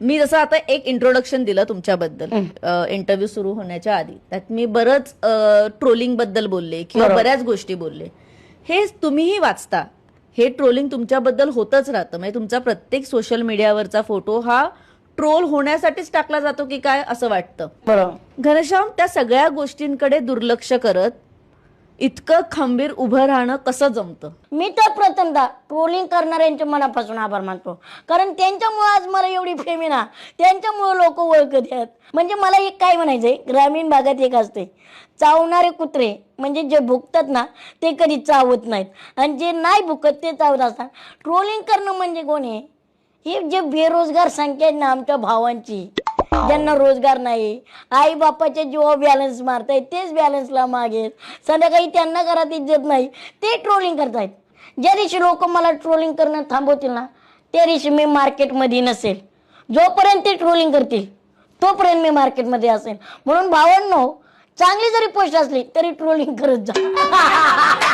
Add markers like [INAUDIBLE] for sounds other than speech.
मी जसं आता एक इंट्रोडक्शन दिलं तुमच्याबद्दल इंटरव्ह्यू सुरू होण्याच्या आधी त्यात मी बरंच ट्रोलिंगबद्दल बोलले किंवा. बऱ्याच गोष्टी बोलले. हे तुम्हीही वाचता. हे ट्रोलिंग तुमच्याबद्दल होतच राहतं. म्हणजे तुमचा प्रत्येक सोशल मीडियावरचा फोटो हा ट्रोल होण्यासाठीच टाकला जातो की काय असं वाटतं? बरोबर. घनश्याम त्या सगळ्या गोष्टींकडे दुर्लक्ष करत इतकं खंबीर उभं राहणं कसं जमतं? मी तर प्रथमदा ट्रोलिंग करणाऱ्यांच्या मनापासून आभार मानतो. कारण त्यांच्यामुळे आज मला एवढी फेम आहे ना त्यांच्यामुळे लोक ओळखत आहेत. म्हणजे मला एक काय म्हणायचंय ग्रामीण भागात एक असते चावणारे कुत्रे म्हणजे जे भुकतात ना ते कधी चावत नाहीत. आणि जे नाही भुकत ते चावत असतात. ट्रोलिंग करणं म्हणजे कोण आहे? ही जे बेरोजगार संख्या आहे ना आमच्या भावांची. ज्यांना रोजगार नाही आई बापाच्या जीवा बॅलन्स मारतायत तेच बॅलन्सला मागे संध्याकाळी त्यांना घरात इज्जत नाही ते ट्रोलिंग करतायत. ज्या दिवशी लोक मला ट्रोलिंग करणं थांबवतील ना त्या दिवशी मी मार्केटमध्ये नसेल. जोपर्यंत ते ट्रोलिंग करतील तोपर्यंत मी मार्केटमध्ये असेल. म्हणून भावांनो चांगली जरी पोस्ट असली तरी ट्रोलिंग करत जा. [LAUGHS]